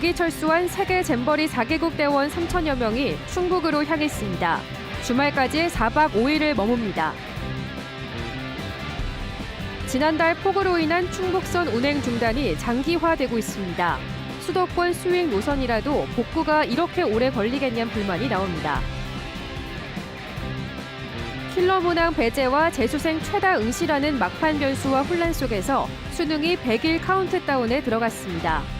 조기 철수한 세계 잼버리 4개국 대원 3천여 명이 충북으로 향했습니다. 주말까지 4박 5일을 머뭅니다. 지난달 폭우로 인한 충북선 운행 중단이 장기화되고 있습니다. 수도권 수익 노선이라도 복구가 이렇게 오래 걸리겠냐는 불만이 나옵니다. 킬러 문항 배제와 재수생 최다 응시라는 막판 변수와 혼란 속에서 수능이 100일 카운트다운에 들어갔습니다.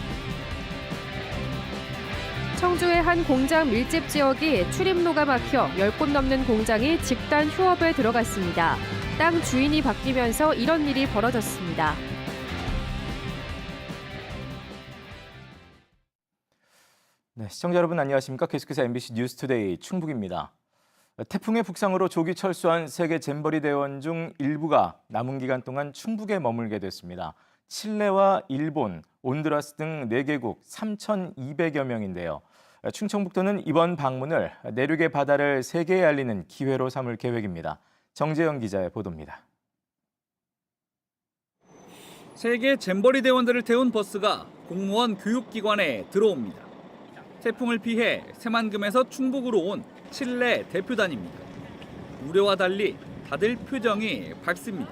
청주의 한 공장 밀집 지역이 출입로가 막혀 10곳 넘는 공장이 집단 휴업에 들어갔습니다. 땅 주인이 바뀌면서 이런 일이 벌어졌습니다. 네, 시청자 여러분 안녕하십니까? 계속해서 MBC 뉴스투데이 충북입니다. 태풍의 북상으로 조기 철수한 세계 잼버리 대원 중 일부가 남은 기간 동안 충북에 머물게 됐습니다. 칠레와 일본, 온두라스 등 4개국 3,200여 명인데요. 충청북도는 이번 방문을 내륙의 바다를 세계에 알리는 기회로 삼을 계획입니다. 정재영 기자의 보도입니다. 세계 잼버리 대원들을 태운 버스가 공무원 교육기관에 들어옵니다. 태풍을 피해 새만금에서 충북으로 온 칠레 대표단입니다. 우려와 달리 다들 표정이 밝습니다.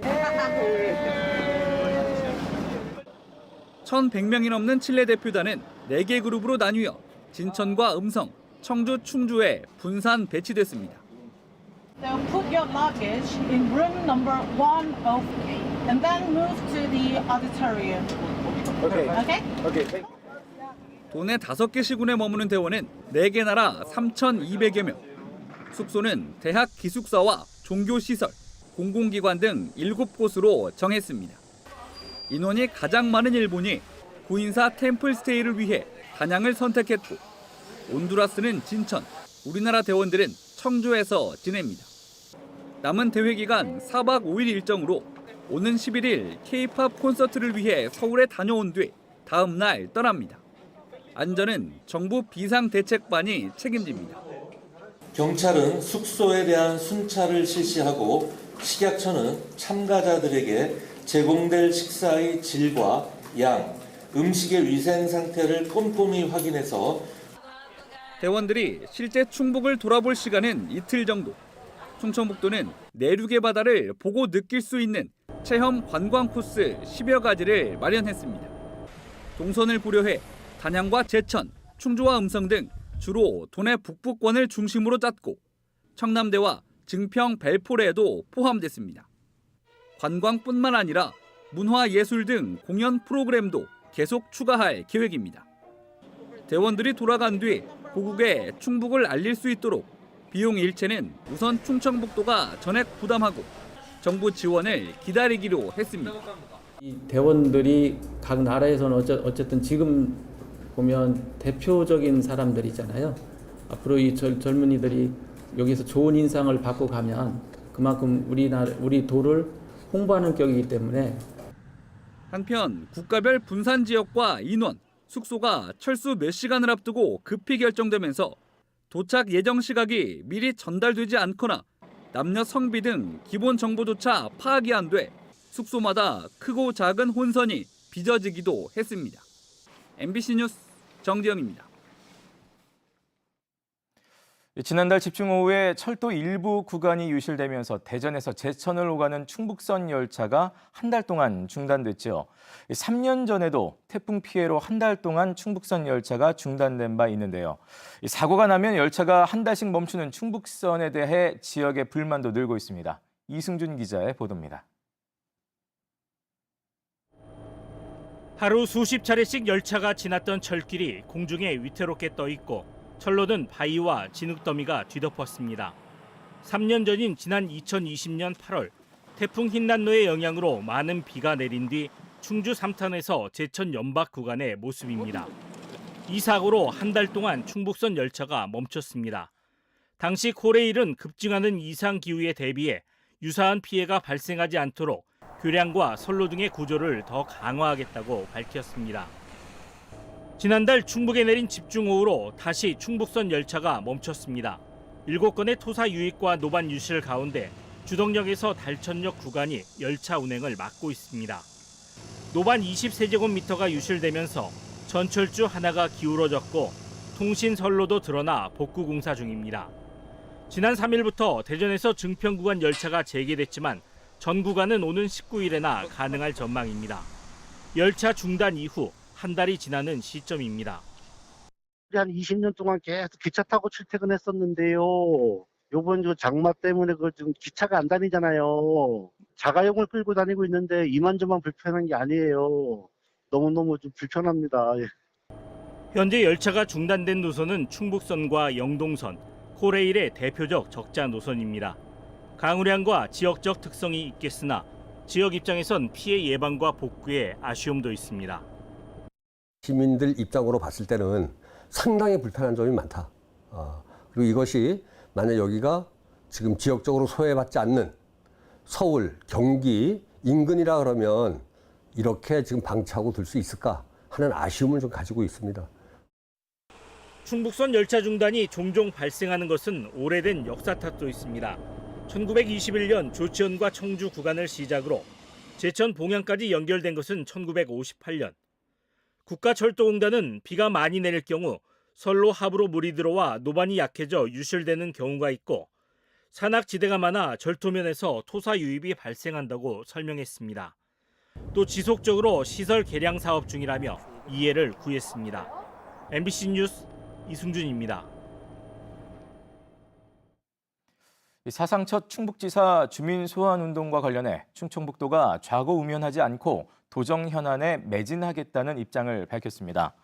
1,100명이 넘는 칠레 대표단은 4개 그룹으로 나뉘어 진천과 음성, 청주, 충주에 분산 배치됐습니다. So put your luggage in room number 103 and then move to the auditorium. Okay? 도내 5개 시군에 머무는 대원은 4개 나라 3,200여 명. 숙소는 대학 기숙사와 종교시설, 공공기관 등 7곳으로 정했습니다. 인원이 가장 많은 일본이 구인사 템플스테이를 위해 단양을 선택했고 온두라스는 진천, 우리나라 대원들은 청주에서 지냅니다. 남은 대회 기간 4박 5일 일정으로 오는 11일 K-팝 콘서트를 위해 서울에 다녀온 뒤 다음 날 떠납니다. 안전은 정부 비상대책반이 책임집니다. 경찰은 숙소에 대한 순찰을 실시하고 식약처는 참가자들에게 제공될 식사의 질과 양, 음식의 위생 상태를 꼼꼼히 확인해서 대원들이 실제 충북을 돌아볼 시간은 이틀 정도. 충청북도는 내륙의 바다를 보고 느낄 수 있는 체험 관광 코스 10여 가지를 마련했습니다. 동선을 고려해 단양과 제천, 충주와 음성 등 주로 도내 북부권을 중심으로 짰고 청남대와 증평 벨포레도 포함됐습니다. 관광뿐만 아니라 문화 예술 등 공연 프로그램도 계속 추가할 계획입니다. 대원들이 돌아간 뒤 고국에 충북을 알릴 수 있도록 비용 일체는 우선 충청북도가 전액 부담하고 정부 지원을 기다리기로 했습니다. 이 대원들이 각 나라에서는 어쨌든 지금 보면 대표적인 사람들이잖아요. 앞으로 이 젊, 젊은이들이 여기서 좋은 인상을 받고 가면 그만큼 우리나라 우리 도를 홍보하는 격이기 때문에 한편 국가별 분산 지역과 인원, 숙소가 철수 몇 시간을 앞두고 급히 결정되면서 도착 예정 시각이 미리 전달되지 않거나 남녀 성비 등 기본 정보조차 파악이 안 돼 숙소마다 크고 작은 혼선이 빚어지기도 했습니다. MBC 뉴스 정지영입니다. 지난달 집중호우에 철도 일부 구간이 유실되면서 대전에서 제천을 오가는 충북선 열차가 한 달 동안 중단됐죠. 3년 전에도 태풍 피해로 한 달 동안 충북선 열차가 중단된 바 있는데요. 이 사고가 나면 열차가 한 달씩 멈추는 충북선에 대해 지역의 불만도 늘고 있습니다. 이승준 기자의 보도입니다. 하루 수십 차례씩 열차가 지났던 철길이 공중에 위태롭게 떠 있고 철로는 바위와 진흙더미가 뒤덮었습니다. 3년 전인 지난 2020년 8월 태풍 흰난로의 영향으로 많은 비가 내린 뒤 충주 삼탄에서 제천 연박 구간의 모습입니다. 이 사고로 한 달 동안 충북선 열차가 멈췄습니다. 당시 코레일은 급증하는 이상 기후에 대비해 유사한 피해가 발생하지 않도록 교량과 선로 등의 구조를 더 강화하겠다고 밝혔습니다. 지난달 충북에 내린 집중호우로 다시 충북선 열차가 멈췄습니다. 7건의 토사 유입과 노반 유실 가운데 주덕역에서 달천역 구간이 열차 운행을 막고 있습니다. 노반 20세제곱미터가 유실되면서 전철주 하나가 기울어졌고 통신 선로도 드러나 복구 공사 중입니다. 지난 3일부터 대전에서 증평 구간 열차가 재개됐지만 전 구간은 오는 19일에나 가능할 전망입니다. 열차 중단 이후 한 달이 지나는 시점입니다. 한 20년 동안 계속 기차 타고 출퇴근했었는데요. 요번 저 장마 때문에 그 지금 기차가 안 다니잖아요. 자가용을 끌고 다니고 있는데 이만저만 불편한 게 아니에요. 너무너무 좀 불편합니다. 예. 현재 열차가 중단된 노선은 충북선과 영동선, 코레일의 대표적 적자 노선입니다. 강우량과 지역적 특성이 있겠으나 지역 입장에선 피해 예방과 복구에 아쉬움도 있습니다. 시민들 입장으로 봤을 때는 상당히 불편한 점이 많다. 어, 그리고 이것이 만약 여기가 지금 지역적으로 소외받지 않는 서울, 경기 인근이라 그러면 이렇게 지금 방치하고 둘 수 있을까 하는 아쉬움을 좀 가지고 있습니다. 충북선 열차 중단이 종종 발생하는 것은 오래된 역사 탓도 있습니다. 1921년 조치원과 청주 구간을 시작으로 제천 봉양까지 연결된 것은 1958년. 국가철도공단은 비가 많이 내릴 경우 선로 하부로 물이 들어와 노반이 약해져 유실되는 경우가 있고 산악지대가 많아 절토면에서 토사 유입이 발생한다고 설명했습니다. 또 지속적으로 시설 개량 사업 중이라며 이해를 구했습니다. MBC 뉴스 이승준입니다. 이 사상 첫 충북지사 주민 소환 운동과 관련해 충청북도가 좌고 우면하지 않고 도정 현안에 매진하겠다는 입장을 밝혔습니다.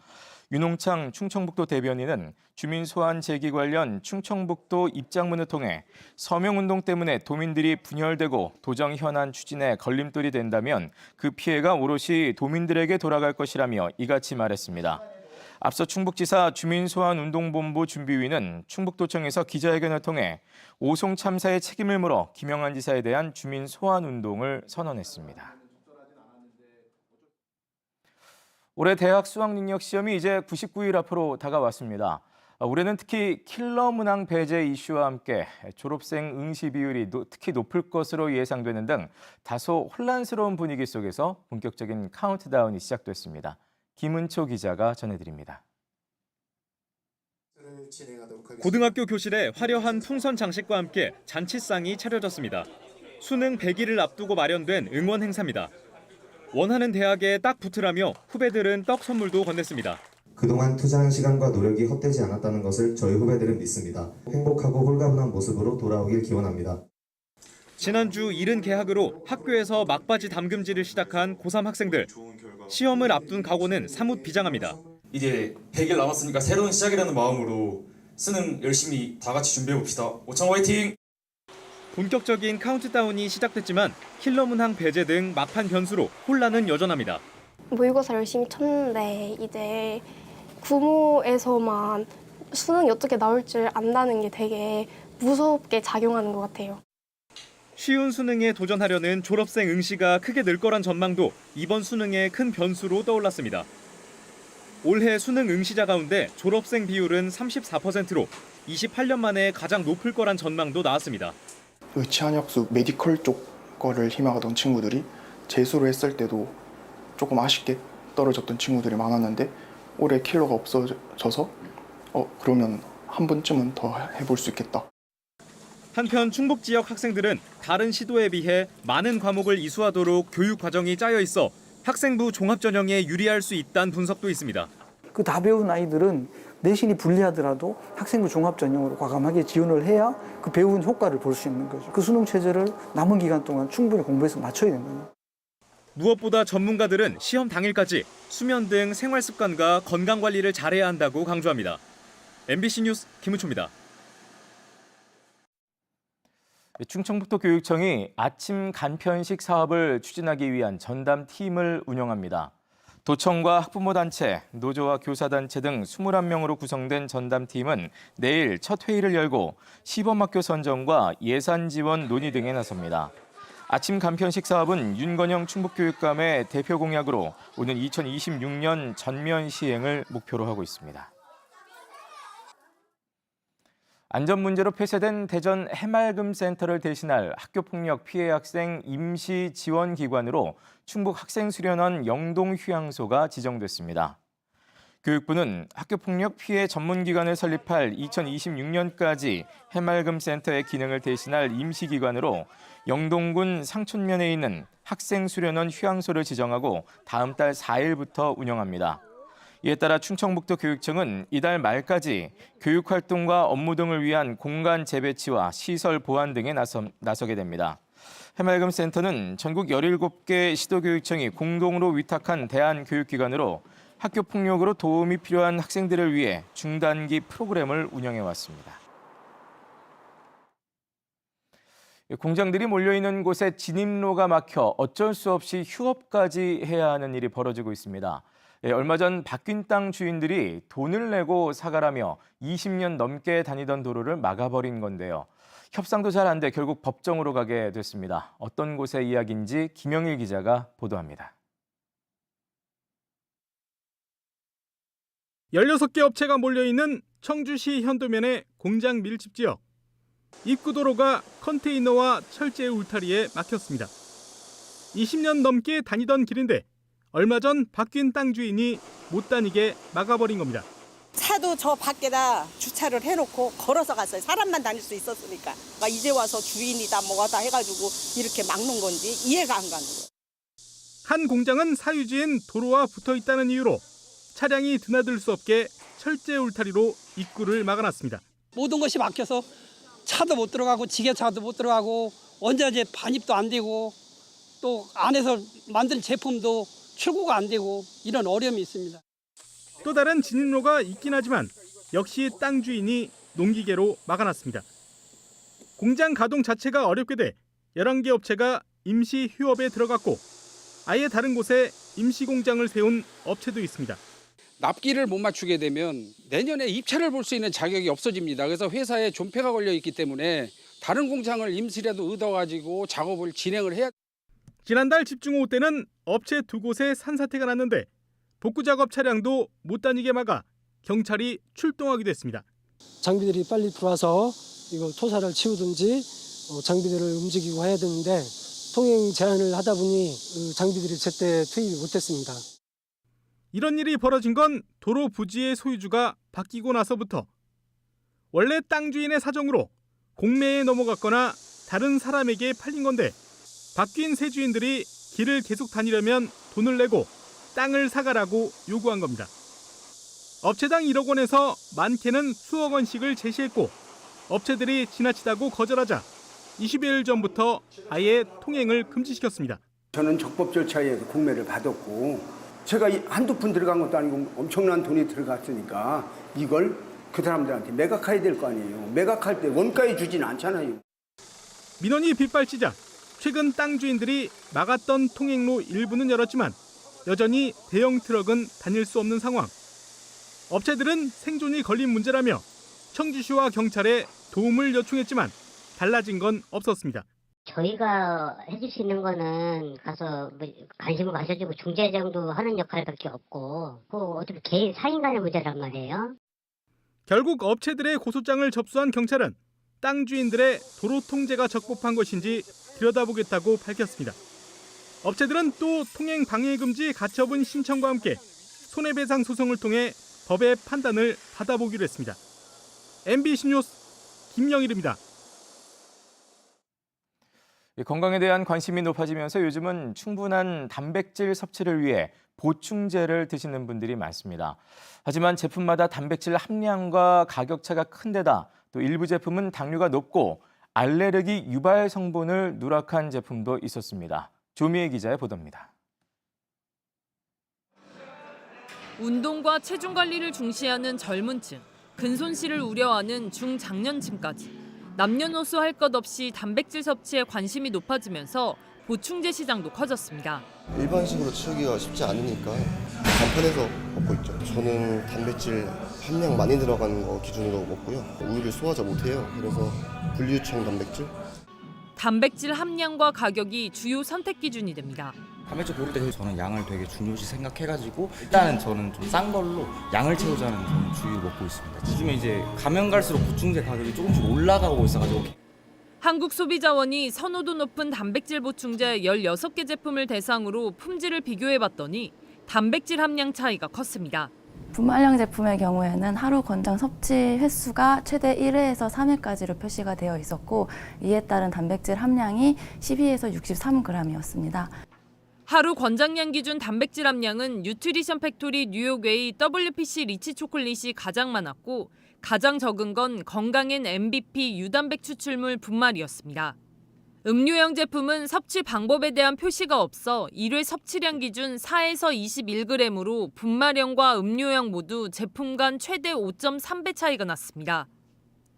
윤홍창 충청북도 대변인은 주민 소환 제기 관련 충청북도 입장문을 통해 서명 운동 때문에 도민들이 분열되고 도정 현안 추진에 걸림돌이 된다면 그 피해가 오롯이 도민들에게 돌아갈 것이라며 이같이 말했습니다. 앞서 충북지사 주민소환운동본부 준비위는 충북도청에서 기자회견을 통해 오송 참사의 책임을 물어 김영한 지사에 대한 주민소환운동을 선언했습니다. 올해 대학 수학능력 시험이 이제 99일 앞으로 다가왔습니다. 올해는 특히 킬러 문항 배제 이슈와 함께 졸업생 응시 비율이 노- 특히 높을 것으로 예상되는 등 다소 혼란스러운 분위기 속에서 본격적인 카운트다운이 시작됐습니다. 김은초 기자가 전해드립니다. 고등학교 교실에 화려한 풍선 장식과 함께 잔치상이 차려졌습니다. 수능 100일을 앞두고 마련된 응원 행사입니다. 원하는 대학에 딱 붙으라며 후배들은 떡 선물도 건넸습니다. 그동안 투자한 시간과 노력이 헛되지 않았다는 것을 저희 후배들은 믿습니다. 행복하고 홀가분한 모습으로 돌아오길 기원합니다. 지난주 이른 개학으로 학교에서 막바지 담금질을 시작한 고3 학생들. 시험을 앞둔 각오는 사뭇 비장합니다. 이제 100일 남았으니까 새로운 시작이라는 마음으로 수능 열심히 다 같이 준비해 봅시다. 오창 화이팅! 본격적인 카운트다운이 시작됐지만 킬러 문항 배제 등 막판 변수로 혼란은 여전합니다. 모의고사 열심히 쳤는데 이제 구모에서만 수능이 어떻게 나올 줄 안다는 게 되게 무섭게 작용하는 것 같아요. 쉬운 수능에 도전하려는 졸업생 응시가 크게 늘 거란 전망도 이번 수능의 큰 변수로 떠올랐습니다. 올해 수능 응시자 가운데 졸업생 비율은 34%로 28년 만에 가장 높을 거란 전망도 나왔습니다. 그 치안역수 메디컬 쪽 거를 희망하던 친구들이 재수를 했을 때도 조금 아쉽게 떨어졌던 친구들이 많았는데 올해 킬러가 없어져서 어 그러면 한 번쯤은 더 해볼 수 있겠다. 한편 충북 지역 학생들은 다른 시도에 비해 많은 과목을 이수하도록 교육 과정이 짜여 있어 학생부 종합 전형에 유리할 수 있다는 분석도 있습니다. 그 다 배운 아이들은 내신이 불리하더라도 학생부 종합 전형으로 과감하게 지원을 해야 그 배운 효과를 볼 수 있는 거죠. 그 수능 체제를 남은 기간 동안 충분히 공부해서 맞춰야 되는 거예요. 무엇보다 전문가들은 시험 당일까지 수면 등 생활 습관과 건강 관리를 잘해야 한다고 강조합니다. MBC 뉴스 김우초입니다. 충청북도 교육청이 아침 간편식 사업을 추진하기 위한 전담 팀을 운영합니다. 도청과 학부모 단체, 노조와 교사 단체 등 21명으로 구성된 전담팀은 내일 첫 회의를 열고 시범학교 선정과 예산 지원 논의 등에 나섭니다. 아침 간편식 사업은 윤건영 충북교육감의 대표 공약으로 오는 2026년 전면 시행을 목표로 하고 있습니다. 안전 문제로 폐쇄된 대전 해맑음 센터를 대신할 학교폭력 피해 학생 임시 지원 기관으로 충북 학생수련원 영동 휴양소가 지정됐습니다. 교육부는 학교폭력 피해 전문기관을 설립할 2026년까지 해맑음 센터의 기능을 대신할 임시기관으로 영동군 상촌면에 있는 학생수련원 휴양소를 지정하고 다음 달 4일부터 운영합니다. 이에 따라 충청북도 교육청은 이달 말까지 교육활동과 업무 등을 위한 공간 재배치와 시설 보완 등에 나서, 나서게 됩니다. 해맑음 센터는 전국 17개 시도교육청이 공동으로 위탁한 대한교육기관으로 학교 폭력으로 도움이 필요한 학생들을 위해 중단기 프로그램을 운영해 왔습니다. 공장들이 몰려있는 곳에 진입로가 막혀 어쩔 수 없이 휴업까지 해야 하는 일이 벌어지고 있습니다. 예, 얼마 전 바뀐 땅 주인들이 돈을 내고 사가라며 20년 넘게 다니던 도로를 막아버린 건데요. 협상도 잘 안 돼 결국 법정으로 가게 됐습니다. 어떤 곳의 이야기인지 김영일 기자가 보도합니다. 16개 업체가 몰려있는 청주시 현도면의 공장 밀집 지역. 입구도로가 컨테이너와 철제 울타리에 막혔습니다. 20년 넘게 다니던 길인데 얼마 전 바뀐 땅 주인이 못 다니게 막아버린 겁니다. 차도 저 밖에다 주차를 해놓고 걸어서 갔어요. 사람만 다닐 수 있었으니까. 그러니까 이제 와서 주인이다 뭐다 해가지고 이렇게 막는 건지 이해가 안 가는 거예요. 한 공장은 사유지인 도로와 붙어 있다는 이유로 차량이 드나들 수 없게 철제 울타리로 입구를 막아놨습니다. 모든 것이 막혀서 차도 못 들어가고 지게차도 못 들어가고 원자재 반입도 안 되고 또 안에서 만든 제품도 출고가 안 되고 이런 어려움이 있습니다. 또 다른 진입로가 있긴 하지만 역시 땅 주인이 농기계로 막아놨습니다. 공장 가동 자체가 어렵게 돼 11개 업체가 임시 휴업에 들어갔고 아예 다른 곳에 임시 공장을 세운 업체도 있습니다. 납기를 못 맞추게 되면 내년에 입찰을 볼 수 있는 자격이 없어집니다. 그래서 회사에 존폐가 걸려 있기 때문에 다른 공장을 임시라도 얻어가지고 작업을 진행을 해야. 지난달 집중호우 때는 업체 두 곳에 산사태가 났는데 복구 작업 차량도 못 다니게 막아 경찰이 출동하기도 했습니다. 장비들이 빨리 들어와서 이거 토사를 치우든지 어, 장비들을 움직이고 해야 되는데 통행 제한을 하다 보니 그 장비들이 제때 투입이 못됐습니다. 이런 일이 벌어진 건 도로 부지의 소유주가 바뀌고 나서부터 원래 땅 주인의 사정으로 공매에 넘어갔거나 다른 사람에게 팔린 건데 바뀐 새 주인들이 길을 계속 다니려면 돈을 내고 땅을 사가라고 요구한 겁니다. 업체당 1억 원에서 많게는 수억 원씩을 제시했고 업체들이 지나치다고 거절하자 20여일 전부터 아예 통행을 금지시켰습니다. 저는 적법 절차에 의해서 공매를 받았고 제가 이 한두 푼 들어간 것도 아니고 엄청난 돈이 들어갔으니까 이걸 그 사람들한테 매각해야 될 거 아니에요. 매각할 때 원가에 주진 않잖아요. 민원이 빗발치자 최근 땅 주인들이 막았던 통행로 일부는 열었지만 여전히 대형 트럭은 다닐 수 없는 상황. 업체들은 생존이 걸린 문제라며 청주시와 경찰에 도움을 요청했지만 달라진 건 없었습니다. 저희가 해줄 수 있는 거는 가서 뭐 관심을 가져주고 중재 정도 하는 역할밖에 없고 그 어차피 개인 사인 간의 문제란 말이에요. 결국 업체들의 고소장을 접수한 경찰은 땅 주인들의 도로 통제가 적법한 것인지 들여다보겠다고 밝혔습니다. 업체들은 또 통행 방해 금지 가처분 신청과 함께 손해배상 소송을 통해 법의 판단을 받아보기로 했습니다. MBC 뉴스 김영일입니다. 건강에 대한 관심이 높아지면서 요즘은 충분한 단백질 섭취를 위해 보충제를 드시는 분들이 많습니다. 하지만 제품마다 단백질 함량과 가격 차가 큰 데다 또 일부 제품은 당류가 높고 알레르기 유발 성분을 누락한 제품도 있었습니다. 조미애 기자의 보도입니다. 운동과 체중 관리를 중시하는 젊은 층, 근손실을 우려하는 중장년층까지 남녀노소 할 것 없이 단백질 섭취에 관심이 높아지면서 보충제 시장도 커졌습니다. 일반식으로 채우기가 쉽지 않으니까 간편해서 먹고 있죠. 저는 단백질 함량 많이 들어간 거 기준으로 먹고요. 우유를 소화자 못해요. 그래서 분류청 단백질. 단백질 함량과 가격이 주요 선택 기준이 됩니다. 단백질 고를 때 저는 양을 되게 중요시 생각해가지고 일단은 저는 좀 싼 걸로 양을 채우자는 저는 주의를 먹고 있습니다. 요즘에 이제 가면 갈수록 보충제 가격이 조금씩 올라가고 있어가지고 한국소비자원이 선호도 높은 단백질 보충제 16개 제품을 대상으로 품질을 비교해봤더니 단백질 함량 차이가 컸습니다. 분말형 제품의 경우에는 하루 권장 섭취 횟수가 최대 1회에서 3회까지로 표시가 되어 있었고 이에 따른 단백질 함량이 12에서 63g이었습니다. 하루 권장량 기준 단백질 함량은 뉴트리션 팩토리 뉴욕웨이 WPC 리치 초콜릿이 가장 많았고 가장 적은 건 건강엔 MVP 유단백 추출물 분말이었습니다. 음료형 제품은 섭취 방법에 대한 표시가 없어 1회 섭취량 기준 4에서 21g으로 분말형과 음료형 모두 제품 간 최대 5.3배 차이가 났습니다.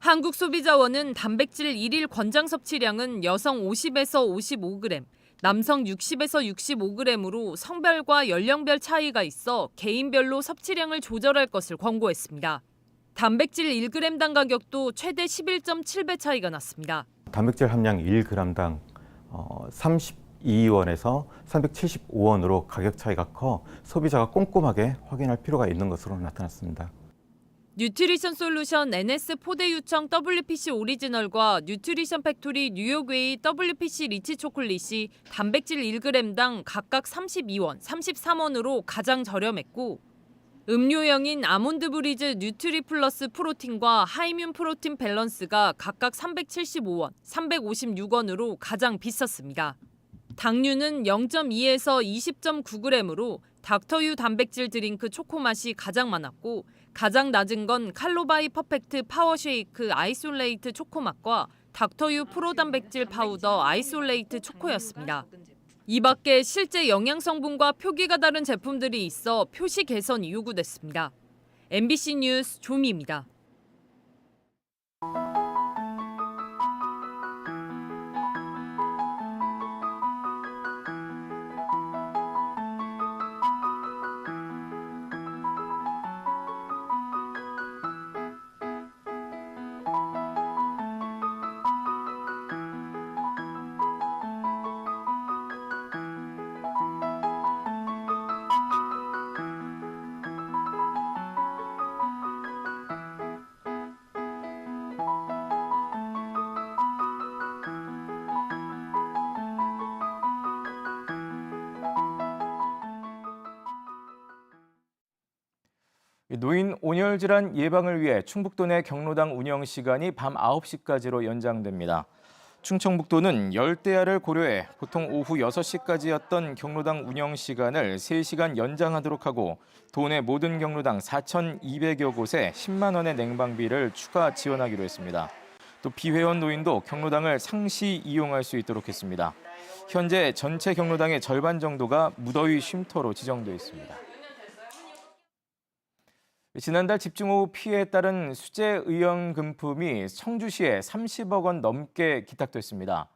한국소비자원은 단백질 1일 권장 섭취량은 여성 50에서 55g, 남성 60에서 65g으로 성별과 연령별 차이가 있어 개인별로 섭취량을 조절할 것을 권고했습니다. 단백질 1g당 가격도 최대 11.7배 차이가 났습니다. 단백질 함량 1g당 32원에서 375원으로 가격 차이가 커 소비자가 꼼꼼하게 확인할 필요가 있는 것으로 나타났습니다. 뉴트리션 솔루션 NS 포대 유청 WPC 오리지널과 뉴트리션 팩토리 뉴욕웨이 WPC 리치 초콜릿이 단백질 1g당 각각 32원, 33원으로 가장 저렴했고 음료형인 아몬드 브리즈 뉴트리 플러스 프로틴과 하이뮨 프로틴 밸런스가 각각 375원, 356원으로 가장 비쌌습니다. 당류는 0.2에서 20.9g으로 닥터유 단백질 드링크 초코맛이 가장 많았고 가장 낮은 건 칼로바이 퍼펙트 파워쉐이크 아이솔레이트 초코맛과 닥터유 프로 단백질 파우더 아이솔레이트 초코였습니다. 이 밖에 실제 영양 성분과 표기가 다른 제품들이 있어 표시 개선이 요구됐습니다. MBC 뉴스 조미입니다. 노인 온열 질환 예방을 위해 충북도 내 경로당 운영 시간이 밤 9시까지로 연장됩니다. 충청북도는 열대야를 고려해 보통 오후 6시까지였던 경로당 운영 시간을 3시간 연장하도록 하고 도내 모든 경로당 4,200여 곳에 10만 원의 냉방비를 추가 지원하기로 했습니다. 또 비회원 노인도 경로당을 상시 이용할 수 있도록 했습니다. 현재 전체 경로당의 절반 정도가 무더위 쉼터로 지정돼 있습니다. 지난달 집중호우 피해에 따른 수재 의원 금품이 청주시에 30억 원 넘게 기탁됐습니다.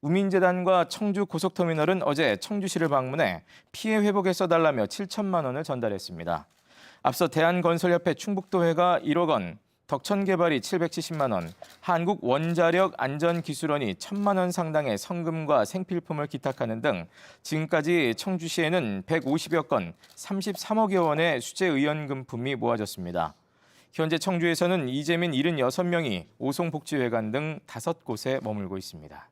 우민재단과 청주 고속터미널은 어제 청주시를 방문해 피해 회복에 써달라며 7천만 원을 전달했습니다. 앞서 대한건설협회 충북도회가 1억 원, 덕천개발이 770만 원, 한국원자력안전기술원이 1천만 원 상당의 성금과 생필품을 기탁하는 등 지금까지 청주시에는 150여 건, 33억여 원의 수재 의원금품이 모아졌습니다. 현재 청주에서는 이재민 76명이 오송복지회관 등 5곳에 머물고 있습니다.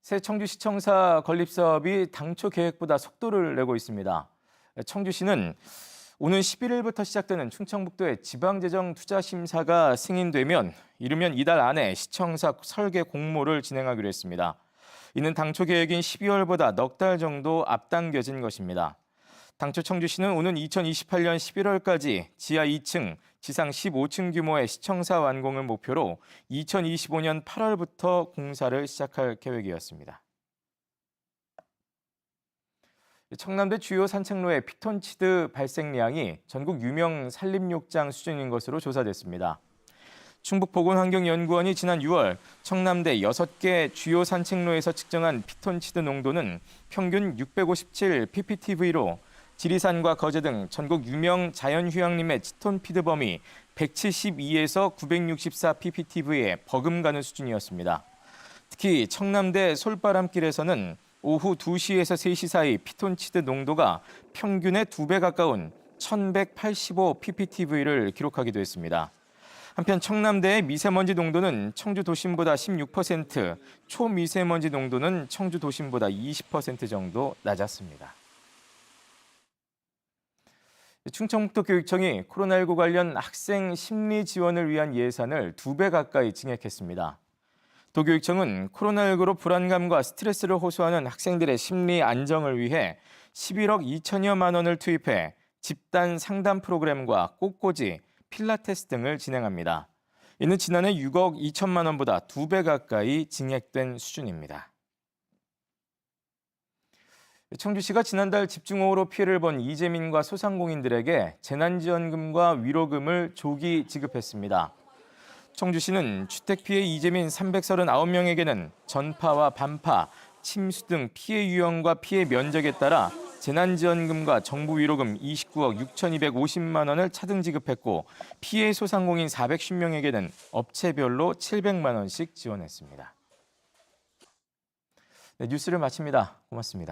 새 청주시청사 건립 사업이 당초 계획보다 속도를 내고 있습니다. 청주시는 오는 11일부터 시작되는 충청북도의 지방재정투자심사가 승인되면 이르면 이달 안에 시청사 설계 공모를 진행하기로 했습니다. 이는 당초 계획인 12월보다 넉 달 정도 앞당겨진 것입니다. 당초 청주시는 오는 2028년 11월까지 지하 2층, 지상 15층 규모의 시청사 완공을 목표로 2025년 8월부터 공사를 시작할 계획이었습니다. 청남대 주요 산책로의 피톤치드 발생량이 전국 유명 산림욕장 수준인 것으로 조사됐습니다. 충북보건환경연구원이 지난 6월 청남대 6개 주요 산책로에서 측정한 피톤치드 농도는 평균 657 pptV로 지리산과 거제 등 전국 유명 자연휴양림의 치톤피드 범위 172에서 964 pptv에 버금가는 수준이었습니다. 특히 청남대 솔바람길에서는 오후 2시에서 3시 사이 피톤치드 농도가 평균의 2배 가까운 1185 pptv를 기록하기도 했습니다. 한편 청남대의 미세먼지 농도는 청주 도심보다 16%, 초미세먼지 농도는 청주 도심보다 20% 정도 낮았습니다. 충청북도 교육청이 코로나19 관련 학생 심리 지원을 위한 예산을 두 배 가까이 증액했습니다. 도교육청은 코로나19로 불안감과 스트레스를 호소하는 학생들의 심리 안정을 위해 11억 2천여만 원을 투입해 집단 상담 프로그램과 꽃꽂이, 필라테스 등을 진행합니다. 이는 지난해 6억 2천만 원보다 두배 가까이 증액된 수준입니다. 청주시가 지난달 집중호우로 피해를 본 이재민과 소상공인들에게 재난지원금과 위로금을 조기 지급했습니다. 청주시는 주택 피해 이재민 339명에게는 전파와 반파, 침수 등 피해 유형과 피해 면적에 따라 재난지원금과 정부 위로금 29억 6,250만 원을 차등 지급했고 피해 소상공인 410명에게는 업체별로 700만 원씩 지원했습니다. 네, 뉴스를 마칩니다. 고맙습니다.